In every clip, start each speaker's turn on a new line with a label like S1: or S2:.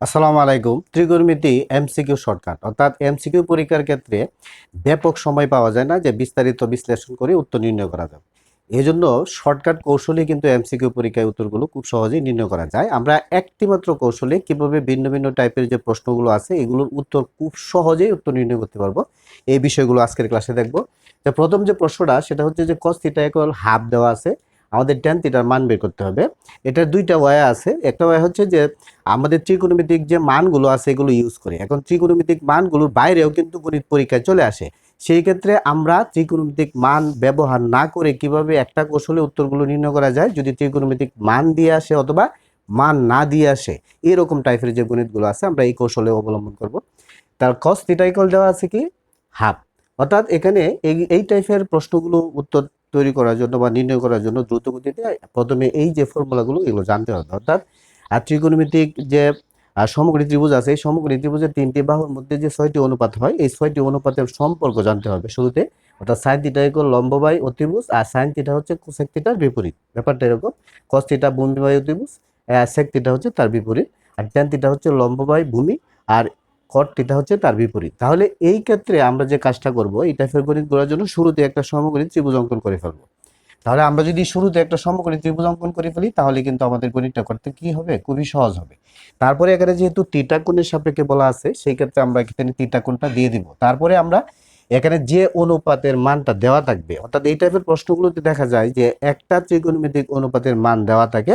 S1: আসসালামু আলাইকুম। ত্রিকোণমিতি এমসিকিউ শর্টকাট। অর্থাৎ এমসিকিউ পরীক্ষার ক্ষেত্রে ব্যাপক সময় পাওয়া যায় না যে বিস্তারিত বিশ্লেষণ করে উত্তর নির্ণয় করা যাবে এই জন্য শর্টকাট কৌশলে কিন্তু এমসিকিউ পরীক্ষায় উত্তরগুলো খুব সহজেই নির্ণয় করা যায়। আমরা একটিমাত্র কৌশলে কীভাবে ভিন্ন ভিন্ন টাইপের যে প্রশ্নগুলো আছে, এগুলোর উত্তর খুব সহজেই উত্তর নির্ণয় করতে পারব। এই বিষয়গুলো আজকের ক্লাসে দেখব। তো প্রথম যে প্রশ্নটা, সেটা হচ্ছে যে কস থিটা হাফ দেওয়া আছে। আমাদের টেন থিটার মান বের করতে হবে। এটার দুইটা ওয়ে আছে। একটা ওয়ে হচ্ছে যে আমাদের ত্রিকোণমিতিক যে মানগুলো আছে এগুলো ইউজ করে। এখন ত্রিকোণমিতিক মানগুলোর বাইরেও কিন্তু গণিত পরীক্ষায় চলে আসে। সেই ক্ষেত্রে আমরা ত্রিকোণমিতিক মান ব্যবহার না করে কীভাবে একটা কৌশলে উত্তরগুলো নির্ণয় করা যায়? যদি ত্রিকোণমিতিক মান দিয়ে আসে অথবা মান না দিয়ে আসে, এরকম টাইপের যে গণিতগুলো আছে আমরা এই কৌশলে অবলম্বন করব। তার কস দেওয়া আছে কি? হাফ অর্থাৎ এখানে এই এই টাইপের প্রশ্নগুলো উত্তর তৈরি করার জন্য বা নির্ণয় করার জন্য দ্রুত গতিতে প্রথমে এই যে ফর্মুলাগুলো এগুলো জানতে হবে। অর্থাৎ, আর ত্রিকোণমিতিক যে সমগ্রী ত্রিভুজ আছে, এই সমগ্রী ত্রিভুজের তিনটি বাহুর মধ্যে যে ছয়টি অনুপাত হয়, এই ছয়টি অনুপাতের সম্পর্ক জানতে হবে শুরুতে। অর্থাৎ সাইন থিটা ইকুয়াল লম্ব বাই অতিভুজ আর সাইন থিটা হচ্ছে থিটার বিপরীত। ব্যাপারটা এরকম। কস থিটা ভূমি অতিভুজ সেক হচ্ছে তার বিপরীত। আর ট্যান হচ্ছে লম্ব বাই ভূমি, আর কট থিটা হচ্ছে তার বিপরীত। তাহলে এই ক্ষেত্রে আমরা যে কাজটা করব এই টাইপের গণিত করার জন্য শুরুতে একটা সমগণিত ত্রিভুজ অঙ্কন করে ফেলব। তাহলে আমরা যদি শুরুতে একটা সমকোণী ত্রিভুজ অঙ্কন করে ফেলি, তাহলে কিন্তু আমাদের গণিতটা করতে কি হবে? খুবই সহজ হবে। তারপরে এখানে যেহেতু তিটা কোণের সাপেক্ষে বলা আছে, সেই ক্ষেত্রে আমরা এখানে তিটা কোণটা দিয়ে দিব। তারপরে আমরা এখানে যে অনুপাতের মানটা দেওয়া থাকবে, অর্থাৎ এই টাইপের প্রশ্নগুলোতে দেখা যায় যে একটা ত্রিকোণমিতিক অনুপাতের মান দেওয়া থাকে,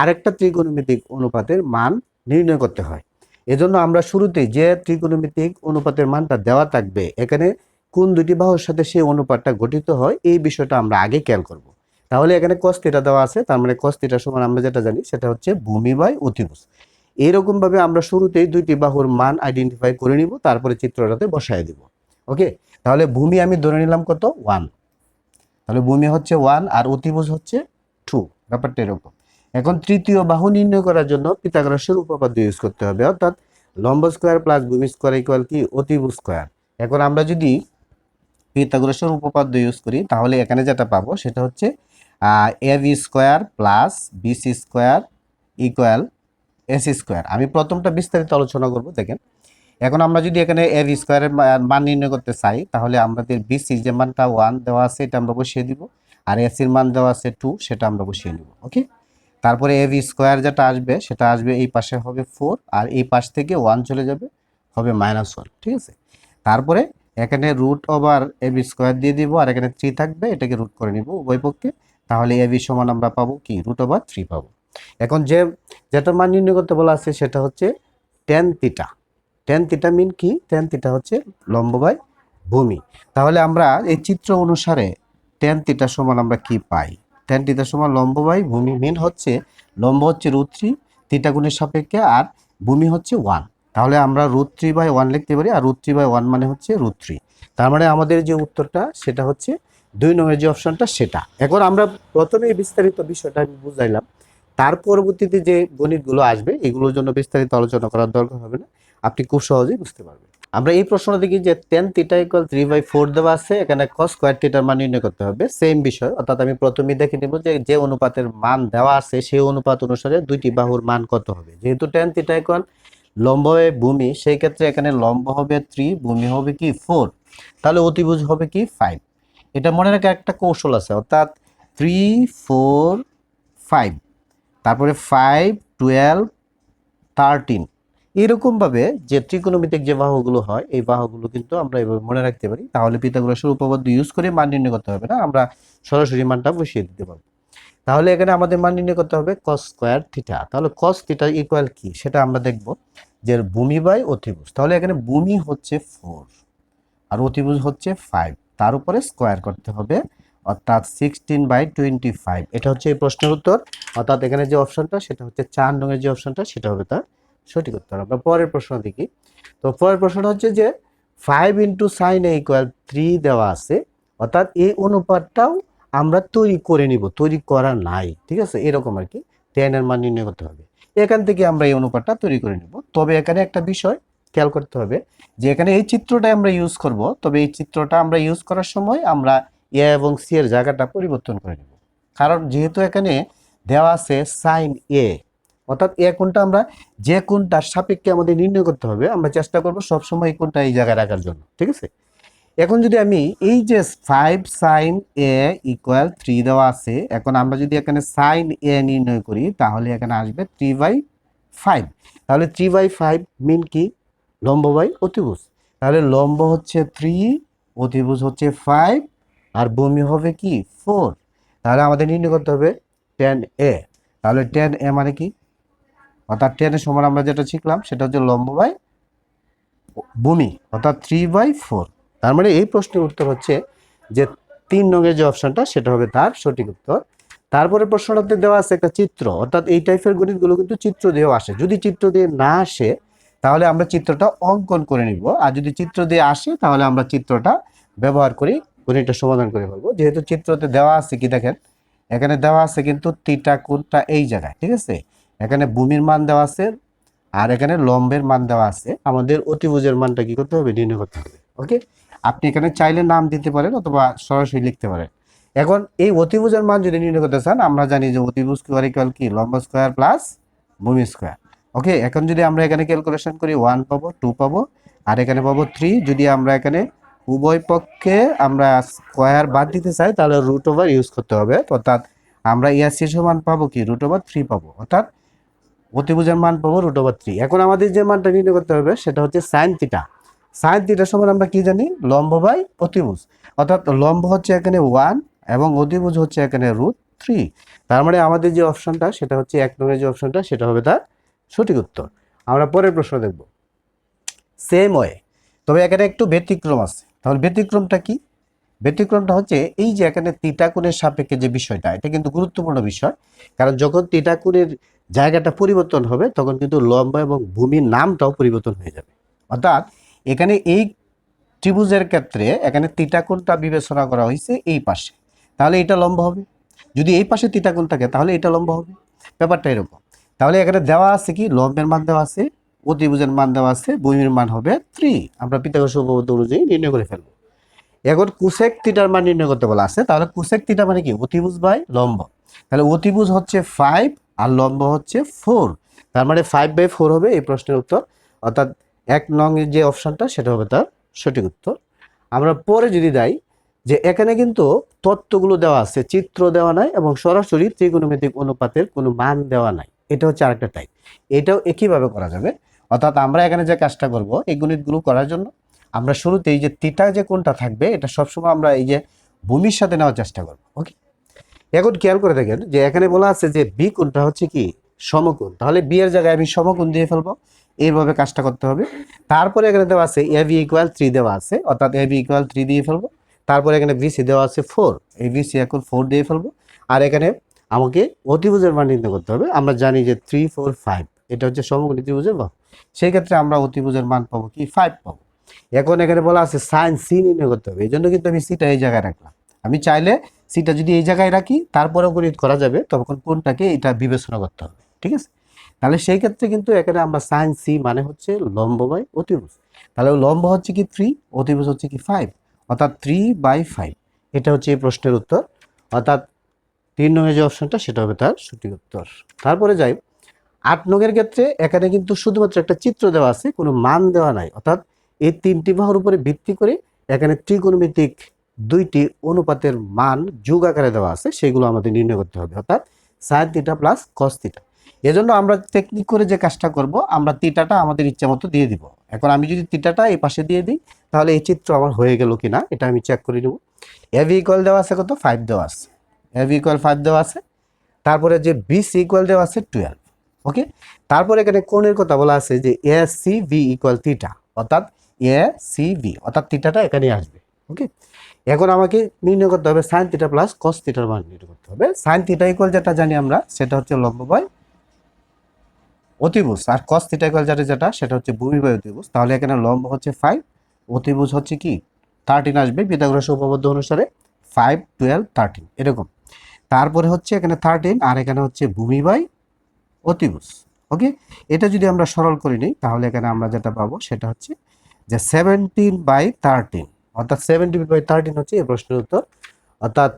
S1: আরেকটা ত্রিকোণমিতিক অনুপাতের মান নির্ণয় করতে হয়। এজন্য আমরা শুরুতে যে ত্রিকোণমিতিক অনুপাতের মানটা দেওয়া থাকবে, এখানে কোন দুটি বাহুর সাথে সেই অনুপাতটা গঠিত হয়, এই বিষয়টা আমরা আগে খেয়াল করব। তাহলে এখানে কস থিটা দেওয়া আছে, তার মানে কস থিটার সমান আমরা যেটা জানি সেটা হচ্ছে ভূমি বাই অতিভুজ। এইরকম ভাবে আমরা শুরুতেই দুইটি বাহুর মান আইডেন্টিফাই করে নিব, তারপরে চিত্রটাতে বসায় দিব। ওকে? তাহলে ভূমি আমি ধরে নিলাম কত? ওয়ান তাহলে ভূমি হচ্ছে ওয়ান আর অতিভুজ হচ্ছে টু ব্যাপারটা এরকম। এখন তৃতীয় বাহু নির্ণয় করার জন্য পিতাগরাসের উপপাদ্য ইউজ করতে হবে। অর্থাৎ লম্ব স্কোয়ার প্লাস ভূমি স্কোয়ার ইকুয়াল কি? অতিভুজ স্কোয়ার এখন আমরা যদি পিথাগোরাসের উপপাদ্য ইউজ করি, তাহলে এখানে যেটা পাবো সেটা হচ্ছে A B square plus BC square equal AC square আমি প্রথমটা বিস্তারিত আলোচনা করব, দেখেন। এখন আমরা যদি এখানে এ বি স্কোয়ারের মান নির্ণয় করতে চাই, তাহলে আমাদের বিসি যে মানটা ওয়ান দেওয়া আছে, এটা আমরা বসিয়ে দিব। আর এসির মান দেওয়া আছে টু সেটা আমরা বসিয়ে নিব ওকে তারপরে এ বি স্কোয়ার যেটা আসবে, সেটা আসবে এই পাশে হবে ফোর আর এই পাশ থেকে ওয়ান চলে যাবে, হবে মাইনাস ওয়ান ঠিক আছে? তারপরে এখানে root over A B square দিয়ে দিব আর এখানে থ্রি থাকবে, এটাকে রুট করে নিব উভয় পক্ষে, তাহলে এ বি সমান আমরা পাবো কি? রুট ওভার থ্রি পাবো। এখন যে, যেটা মান নির্ণয় করতে বলা আছে সেটা হচ্ছে টেন তিটা টেন তিটা মিন কি? টেন তিটা হচ্ছে লম্ব বাই ভূমি। তাহলে আমরা এই চিত্র অনুসারে টেন তিটা সমান আমরা কি পাই? টেন তিটা সমান লম্ব বাই ভূমি মিন হচ্ছে, লম্ব হচ্ছে রুট থ্রি তিটা গুণের সাপেক্ষে আর ভূমি হচ্ছে ওয়ান তাহলে আমরা রুট থ্রি বাই ওয়ান লিখতে পারি, আর রুট থ্রি বাই ওয়ান মানে হচ্ছে রুট থ্রি তার মানে আমাদের যে উত্তরটা, সেটা হচ্ছে দুই নম্বরের যে অপশনটা সেটা। এখন আমরা প্রথমে বিস্তারিত বিষয়টা আমি বুঝাইলাম। তার পরবর্তীতে যে গণিতগুলো আসবে, এগুলোর জন্য বিস্তারিত আলোচনা করার দরকার হবে না। আপনি খুব সহজেই বুঝতে পারবেন। আমরা এই প্রশ্নটা দেখি যে tan theta equal three by four দেওয়া আছে, এখানে কস স্কোয়ার থিটার মান নির্ণয় করতে হবে। সেম বিষয়, অর্থাৎ আমি প্রথমেই দেখে নেব যে যে অনুপাতের মান দেওয়া আছে সেই অনুপাত অনুসারে দুইটি বাহুর মান কত হবে। যেহেতু টেন থিটা ইকুয়াল লম্ব হবে ভূমি, সেই ক্ষেত্রে এখানে লম্ব হবে থ্রি ভূমি হবে কি ফোর তাহলে অতিভুজ হবে কি ফাইভ এটা মনে রাখা একটা কৌশল আছে, অর্থাৎ থ্রি ফোর ফাইভ তারপরে ফাইভ টুয়েলভ থার্টিন এরকমভাবে যে ত্রিকোণমিতিক যে বাহুগুলো হয়, এই বাহুগুলো কিন্তু আমরা এভাবে মনে রাখতে পারি। তাহলে পিতাগোরাসের উপপাদ্য ইউজ করে মান নির্ণয় করতে হবে না, আমরা সরাসরি মানটা বসিয়ে দিতে পারব। তাহলে এখানে আমাদের মান নির্ণয় করতে হবে কস স্কোয়ার থিটা তাহলে কস থিটা ইকুয়াল কি? সেটা আমরা দেখব যে ভূমি বাই অতিভুজ। তাহলে এখানে ভূমি হচ্ছে ফোর আর অতিভুজ হচ্ছে ফাইভ তার উপরে স্কোয়ার করতে হবে, অর্থাৎ সিক্সটিন বাই টোয়েন্টি ফাইভ এটা হচ্ছে এই প্রশ্নের উত্তর। অর্থাৎ এখানে যে অপশনটা সেটা হচ্ছে চার রঙের যে অপশনটা সেটা হবে তার সঠিক উত্তর আমরা পরের প্রশ্ন দেখি। তো পরের প্রশ্নটা হচ্ছে যে five into sine A equal three দেওয়া আছে, অর্থাৎ এই অনুপাতটাও আমরা তৈরি করে নিব, তৈরি করা নাই, ঠিক আছে? এরকম আর কি। টেনের মান নির্ণয় করতে হবে। এখান থেকে আমরা এই অনুপাতটা তৈরি করে নিব। তবে এখানে একটা বিষয় খেয়াল করতে হবে যে, এখানে এই চিত্রটা আমরা ইউজ করব। তবে এই চিত্রটা আমরা ইউজ করার সময় আমরা এ এবং সি এর জায়গাটা পরিবর্তন করে নেব। কারণ যেহেতু এখানে দেওয়া আছে সাইন এ অর্থাৎ এ কোণটা আমরা যে কোণটার সাপেক্ষে আমাদের নির্ণয় করতে হবে, আমরা চেষ্টা করব সবসময় এই কোনটা এই জায়গায় রাখার জন্য, ঠিক আছে? এখন যদি আমি এই যে five sine A equal three দেওয়া আছে, এখন আমরা যদি এখানে সাইন এ নির্ণয় করি, তাহলে এখানে আসবে থ্রি বাই ফাইভ তাহলে থ্রি বাই ফাইভ মিন কি? লম্ব বাই অতিভুজ। তাহলে লম্ব হচ্ছে থ্রি অতিভুজ হচ্ছে ফাইভ আর ভূমি হবে কি? ফোর তাহলে আমাদের নির্ণয় করতে হবে টেন এ তাহলে টেন এ মানে কি? অর্থাৎ টেনের সমান আমরা যেটা শিখলাম, সেটা হচ্ছে লম্ব বাই ভূমি, অর্থাৎ থ্রি বাই ফোর তার মানে এই প্রশ্নের উত্তর হচ্ছে যে তিন রঙের যে অপশনটা, সেটা হবে তার সঠিক উত্তর। তারপরে প্রশ্নটাতে দেওয়া আছে একটা চিত্র, অর্থাৎ এই টাইপের গণিতগুলো কিন্তু চিত্র দিয়েও আসে। যদি চিত্র দিয়ে না আসে, তাহলে আমরা চিত্রটা অঙ্কন করে নিব। আর যদি চিত্র দিয়ে আসে, তাহলে আমরা চিত্রটা ব্যবহার করি, গণিতটা সমাধান করে ফেলব। যেহেতু চিত্রতে দেওয়া আছে কি দেখেন, এখানে দেওয়া আছে কিন্তু তিটা কোণটা এই জায়গায়, ঠিক আছে? এখানে ভূমির মান দেওয়া আছে আর এখানে লম্বের মান দেওয়া আছে। আমাদের অতিভুজের মানটা কি করতে হবে? নির্ণয় করতে হবে। ওকে? আপনি এখানে চাইলে নাম দিতে পারেন অথবা সরাসরি লিখতে পারেন। এখন এই অতিভুজের মান যদি নির্ণয় করতে চান, আমরা জানি যে অতিভুজ স্কোয়ার ইকুয়াল কি? লম্ব স্কোয়ার প্লাস ভূমি স্কোয়ার ওকে? এখন যদি আমরা এখানে ক্যালকুলেশন করি ওয়ান পাবো টু পাবো, আর এখানে পাবো থ্রি যদি আমরা এখানে উভয় পক্ষে আমরা স্কোয়ার বাদ দিতে চাই, তাহলে রুট ওভার ইউজ করতে হবে। অর্থাৎ আমরা ইয়াসি সমান পাবো কি? রুট ওভার থ্রি পাবো। অর্থাৎ অতিভুজের মান পাবো রুট ওভার থ্রি এখন আমাদের যে মানটা নির্ণয় করতে হবে, সেটা হচ্ছে সাইন থিটা সাইন থিটার সমান আমরা কি জানি? লম্ব বাই অতিভুজ। অর্থাৎ লম্ব হচ্ছে এখানে ওয়ান এবং অতিভুজ হচ্ছে এখানে রুট থ্রি তার মানে আমাদের যে অপশনটা, সেটা হচ্ছে এক নম্বরের যে অপশনটা, সেটা হবে তার সঠিক উত্তর। আমরা পরের প্রশ্ন দেখব। সেম ওয়ে তবে এখানে একটু ব্যতিক্রম আছে। তাহলে ব্যতিক্রমটা কি? ব্যতিক্রমটা হচ্ছে এই যে এখানে তিটাকুনের সাপেক্ষে যে বিষয়টা, এটা কিন্তু গুরুত্বপূর্ণ বিষয়। কারণ যখন তিটাকুনের জায়গাটা পরিবর্তন হবে, তখন কিন্তু লম্বা এবং ভূমির নামটাও পরিবর্তন হয়ে যাবে। অর্থাৎ এখানে এই ত্রিভুজের ক্ষেত্রে এখানে তিটাকুনটা বিবেচনা করা হয়েছে এই পাশে। তাহলে এটা লম্ব হবে। যদি এই পাশে তিটাকুন থাকে, তাহলে এটা লম্ব হবে। ব্যাপারটা এরকম। তাহলে এখানে দেওয়া আছে কি? লম্বের মান দেওয়া আছে অতিভুজের মান দেওয়া আছে, ভূমির মান হবে থ্রি আমরা পিতাগর উপপাদ্য অনুযায়ী নির্ণয় করে ফেলব। এখন কুসেক তিটার মান নির্ণয় করতে বলা আছে, তাহলে কুসেক তিটা মানে কি? অতিভুজ বাই লম্ব। তাহলে অতিভুজ হচ্ছে ফাইভ আর লম্ব হচ্ছে ফোর তার মানে ফাইভ বাই ফোর হবে এই প্রশ্নের উত্তর। অর্থাৎ এক নং যে অপশনটা সেটা হবে তার সঠিক উত্তর। আমরা পরে যদি যাই যে এখানে কিন্তু তত্ত্বগুলো দেওয়া আছে, চিত্র দেওয়া নাই এবং সরাসরি ত্রিকোণমিতিক অনুপাতের কোনো মান দেওয়া নাই। এটা হচ্ছে আরেকটা টাইপ এটাও একইভাবে করা যাবে। অর্থাৎ আমরা এখানে যে কাজটা করব, এই গণিতগুলো করার জন্য আমরা শুরুতে এই যে তিটা যে কোনটা থাকবে, এটা সবসময় আমরা এই যে ভূমির সাথে নেওয়ার চেষ্টা করব। ওকে এখন খেয়াল করে দেখেন যে এখানে বলা আছে যে বি কোণটা হচ্ছে কি? সমকোণ। তাহলে বি এর জায়গায় আমি সমকোণ দিয়ে ফেলব। এইভাবে কাজটা করতে হবে। তারপরে এখানে দেওয়া আছে এ বি ইকুয়াল থ্রি দেওয়া আছে। অর্থাৎ এ বি ইকুয়াল থ্রি দিয়ে ফেলব। তারপরে এখানে বিসি দেওয়া আছে ফোর এই বিসি এখন ফোর দিয়ে ফেলব। আর এখানে আমাকে অতিভুজের মান নির্ণয় করতে হবে। আমরা জানি যে থ্রি ফোর ফাইভ এটা হচ্ছে সমকোণ ত্রিভুজের বাহু সেই ক্ষেত্রে আমরা অতিভুজের মান পাবো কি? ফাইভ পাবো। এখন এখানে বলা আছে সাইন সি নির্ণয় করতে হবে। এই জন্য কিন্তু আমি সিটা এই জায়গায় রাখলাম। আমি চাইলে সিটা যদি এই জায়গায় রাখি, তারপরেও গণিত করা যাবে, তখন কোনটাকে এটা বিবেচনা করতে হবে, ঠিক আছে? তাহলে সেই ক্ষেত্রে কিন্তু এখানে আমরা সাইন সি মানে হচ্ছে লম্ব বাই অতিভুজ। তাহলে লম্ব হচ্ছে কি থ্রি অতিভুজ হচ্ছে কি ফাইভ অর্থাৎ থ্রি বাই ফাইভ এটা হচ্ছে এই প্রশ্নের উত্তর, অর্থাৎ তিন নঙের যে অপশনটা সেটা হবে তার সঠিক উত্তর। তারপরে যাই, আট নঙের ক্ষেত্রে এখানে কিন্তু শুধুমাত্র একটা চিত্র দেওয়া আছে, কোনো মান দেওয়া নাই। অর্থাৎ এই তিনটি বাহুর উপরে ভিত্তি করে এখানে ত্রিকোণমিতিক দুইটি অনুপাতের মান যোগ আকারে দেওয়া আছে, সেগুলো আমাদের নির্ণয় করতে হবে, অর্থাৎ সাইন তিটা প্লাস কস তিটা এজন্য আমরা টেকনিক করে যে কাজটা করব, আমরা তিটাটা আমাদের ইচ্ছা মতো দিয়ে দিব। এখন আমি যদি তিটাটা এই পাশে দিয়ে দিই, তাহলে এই চিত্র আমার হয়ে গেল কিনা, এটা আমি চেক করে নেব। এভি ইকুয়াল দেওয়া আছে কত? ফাইভ দেওয়া আছে। এভি ইকুয়াল ফাইভ দেওয়া আছে। তারপরে যে বিস ইকুয়াল দেওয়া আছে টুয়েলভ ওকে তারপরে এখানে কোণের কথা বলা আছে যে A C V equal theta অর্থাৎ এ সি ভি অর্থাৎ তিটাটা এখানে আসবে। ওকে এখন আমাকে নির্ণয় করতে হবে সাইন থিটা প্লাস কস থিটার মান নির্ণয় করতে হবে। সাইন থিটা ইকুয়াল যেটা জানি আমরা, সেটা হচ্ছে লম্ব বাই অতিভুজ। আর কস থিটা ইকুয়াল যেটা যেটা, সেটা হচ্ছে ভূমি বাই অতিভুজ। তাহলে এখানে লম্ব হচ্ছে ফাইভ অতিভুজ হচ্ছে কি? থার্টিন আসবে পিথাগোরাস উপপাদ্য অনুসারে ফাইভ টুয়েলভ থার্টিন এরকম। তারপরে হচ্ছে এখানে থার্টিন আর এখানে হচ্ছে ভূমি বাই অতিভুজ। ওকে এটা যদি আমরা সরল করে নিই, তাহলে এখানে আমরা যেটা পাবো, সেটা হচ্ছে যে সেভেন্টিন বাই থার্টিন অর্থাৎ সেভেন্টিন বাই থার্টিন হচ্ছে এই প্রশ্নের উত্তর। অর্থাৎ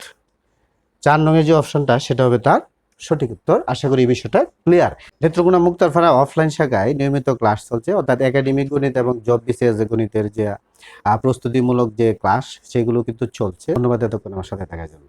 S1: চার নঙের যে অপশনটা সেটা হবে তার সঠিক উত্তর। আশা করি এই বিষয়টা ক্লিয়ার নেত্রকোনা মুক্তারপাড়া অফলাইন শাখায় নিয়মিত ক্লাস চলছে। অর্থাৎ একাডেমিক গণিত এবং জব বিসিএস গণিতের যে প্রস্তুতিমূলক যে ক্লাস সেগুলো কিন্তু চলছে। ধন্যবাদ এতক্ষণ আমার সাথে থাকার জন্য।